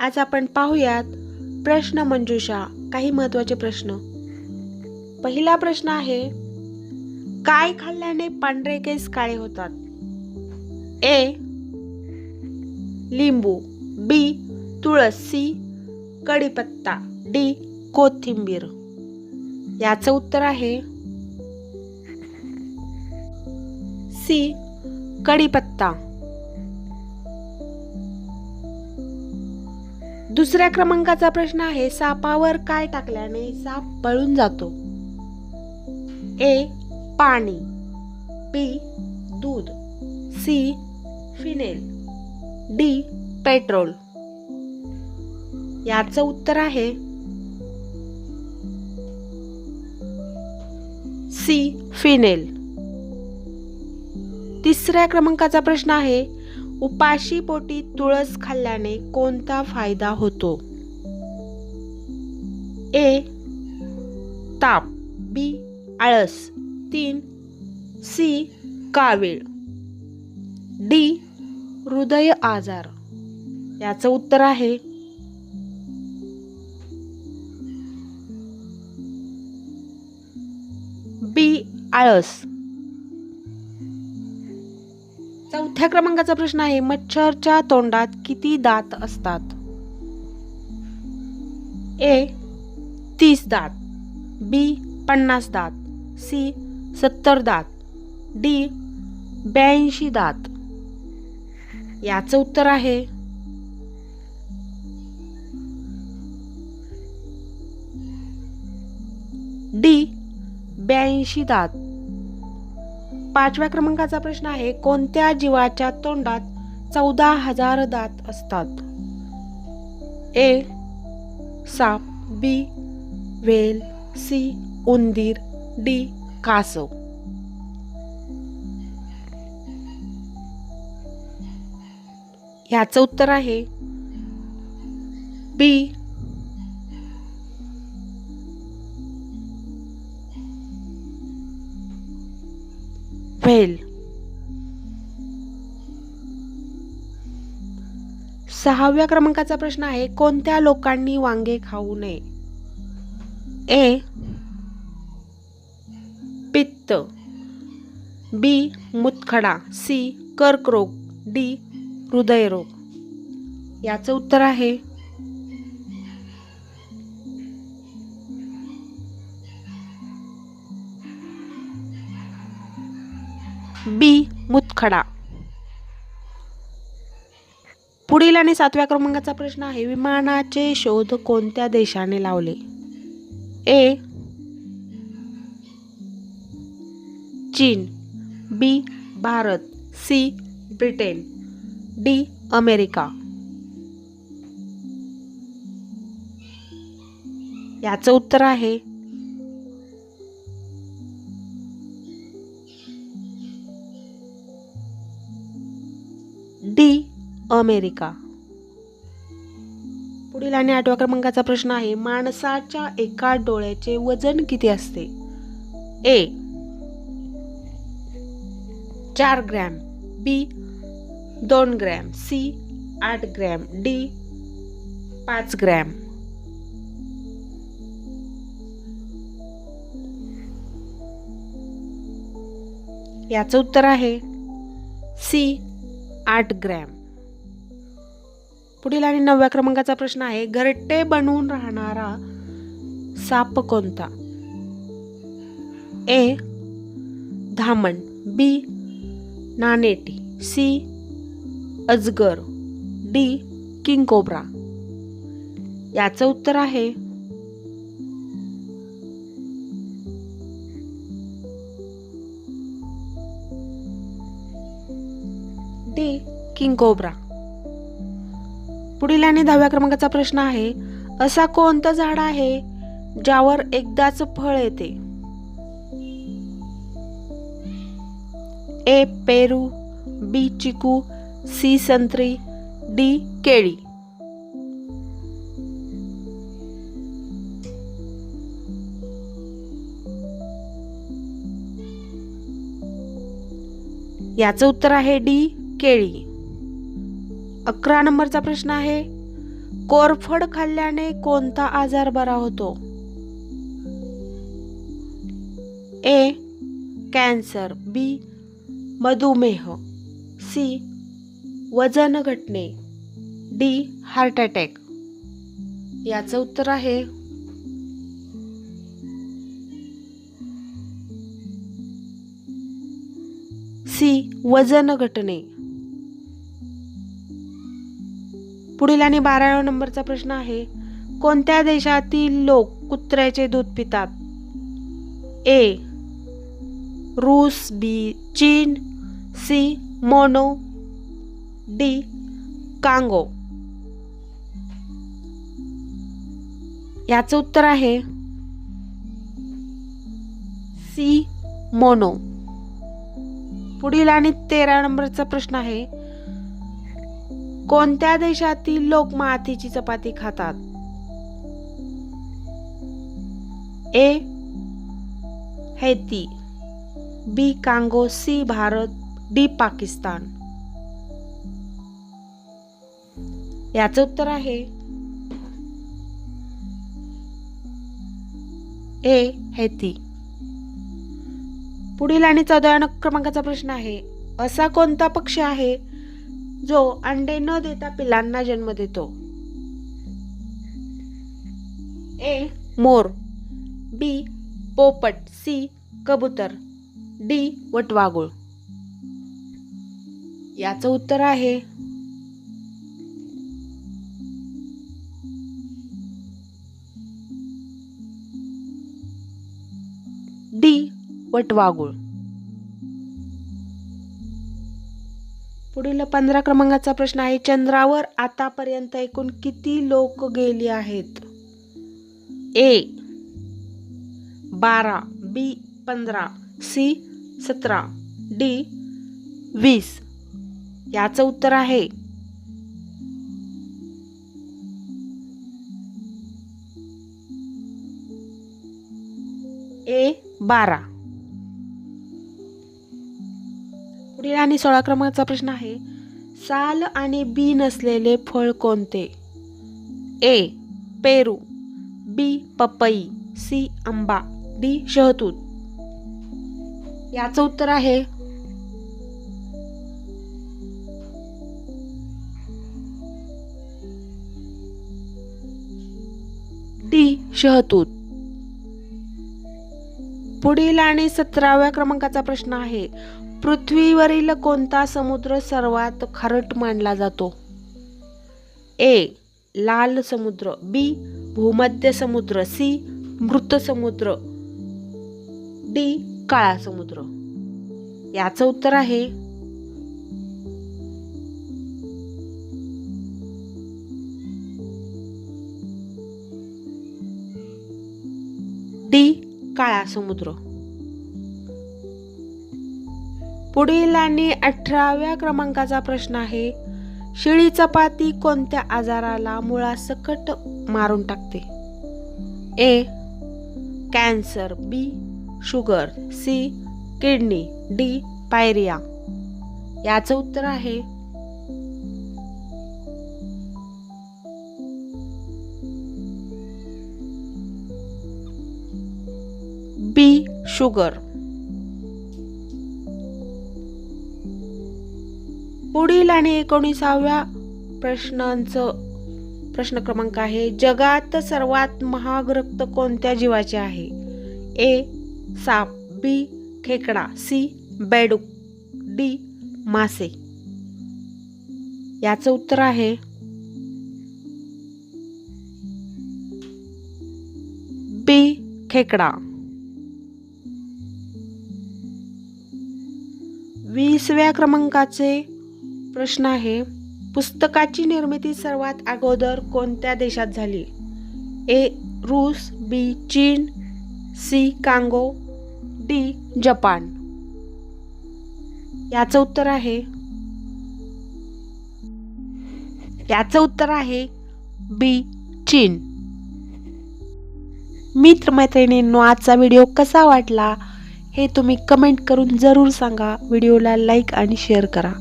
आज आपण पाहूयात प्रश्न मंजुषा काही महत्त्वाचे प्रश्न. पहिला प्रश्न आहे काय खाल्ल्याने पांढरे केस काळे होतात? ए लिंबू बी तुळस सी कढीपत्ता डी कोथिंबीर. याचं उत्तर आहे सी कढीपत्ता. दुसऱ्या क्रमांकाचा प्रश्न आहे सापावर काय टाकल्याने साप पळून जातो? ए पाणी. बी दूध. C phenyl. D petrol. याचं उत्तर आहे सी फिनेल. तिसऱ्या क्रमांकाचा प्रश्न आहे उपाशी पोटी तुळस खाल्ल्याने कोणता फायदा होतो? ए. ताप. बी. आळस. तीन. सी. कावीळ. डी. हृदय आजार. याचं उत्तर आहे. बी. आळस. चौथ्या क्रमांकाचा प्रश्न आहे मच्छरच्या तोंडात किती दात असतात? ए तीस दात. बी पन्नास दात. सी सत्तर दात. डी ब्याऐंशी दात. याचं उत्तर आहे डी ब्याऐंशी दात. पाचव्या क्रमांकाचा प्रश्न आहे कोणत्या जीवाच्या तोंडात चौदा हजार दात असतात? ए साप बी वेल सी उंदीर डी कासव. ह्याचं उत्तर आहे बी व्हेल सहाव्या क्रमांकाचा प्रश्न आहे कोणत्या लोकांनी वांगे खाऊ नये? ए. पित्त. बी. मुतखडा. सी. कर्करोग. डी. हृदयरोग. याचं उत्तर आहे. बी मुतखडा. पुढील आणि सातव्या क्रमांकाचा प्रश्न आहे विमानाचे शोध कोणत्या देशाने लावले? ए चीन B Bharat C Britain D America. याचं उत्तर आहे डी अमेरिका. पुढील आणि आठव्या क्रमांकाचा प्रश्न आहे माणसाच्या एका डोळ्याचे वजन किती असते? ए चार ग्रॅम बी दोन ग्रॅम सी आठ ग्रॅम डी पाच ग्रॅम. याचं उत्तर आहे सी आठ ग्रॅम. पुढील आणि नवव्या क्रमांकाचा प्रश्न आहे घरटे बनवून राहणारा साप कोणता? ए धामण बी नानेटी सी अजगर डी किंग कोब्रा याचं उत्तर आहे डी किंग कोब्रा. पुढील आणि दहाव्या क्रमांकाचा प्रश्न आहे असा कोणतं झाड आहे ज्यावर एकदाच फळ येते? ए पेरू बी चिकू सी संत्री डी केळी. याचं उत्तर आहे डी केळी. अकरा नंबरचा प्रश्न आहे कोरफड खाल्ल्याने कोणता आजार बरा होतो? ए कॅन्सर बी मधुमेह सी वजन घटणे डी हार्ट अटॅक. याचं उत्तर आहे सी वजन घटणे पुढील आणि बाराव्या नंबरचा प्रश्न आहे कोणत्या देशातील लोक कुत्र्याचे दूध पितात? ए. रूस बी. चीन सी. Mono D. कांगो. याचं उत्तर आहे सी. मोनो. पुढील आणि तेरा नंबरचा प्रश्न आहे कोणत्या देशातील लोक मातीची चपाती खातात? A. Haiti B. Congo C. Bharat D. Pakistan. याचं उत्तर आहे ए. हैती. पुढील आणि चौदाव्या क्रमांकाचा प्रश्न आहे असा कोणता पक्षी आहे जो अंडे न देता पिलांना जन्म देतो. ए मोर. बी पोपट. सी कबूतर. डी वटवागुळ याचं उत्तर आहे. डी वटवागुळ पुढील पंधरा क्रमांकाचा प्रश्न आहे चंद्रावर आतापर्यंत एकूण किती लोक गेली आहेत? ए बारा बी पंधरा सी सतरा डी वीस. याचं उत्तर आहे. ए बारा. पुढील आणि सोळा क्रमांकाचा प्रश्न आहे साल आणि बी नसलेले फळ कोणते? ए पेरू बी पपई सी आंबा डी शहतूत. याचं उत्तर आहे डी शहतूत. पुढील आणि सतराव्या क्रमांकाचा प्रश्न आहे पृथ्वीवरील कोणता समुद्र सर्वात खारट मानला जातो? ए लाल समुद्र बी भूमध्य समुद्र सी मृत समुद्र डी काळा समुद्र. याचं उत्तर आहे डी काळा समुद्र. पुढील आणि अठराव्या क्रमांकाचा प्रश्न आहे शिळी चपाती कोणत्या आजाराला मुळासकट मारून टाकते? A cancer B sugar C kidney D pyorrhoea. याचं उत्तर आहे. B sugar. पुढील आणि एकोणीसाव्या प्रश्नांचं प्रश्न क्रमांक आहे जगात सर्वात महाग रक्त कोणत्या जीवाचे आहे? ए साप बी खेकडा सी बेडूक डी मासे. याचं उत्तर आहे बी खेकडा. वीसव्या क्रमांकाचे प्रश्न आहे पुस्तकाची निर्मिती सर्वात अगोदर कोणत्या देशात झाली? ए. रूस बी. चीन सी. Congo D. जपान. याचं उत्तर आहे याचं उत्तर आहे बी. चीन. मित्रमैत्रिणींनो आजचा व्हिडिओ कसा वाटला हे तुम्ही कमेंट करून जरूर सांगा. व्हिडिओला लाईक आणि शेअर करा.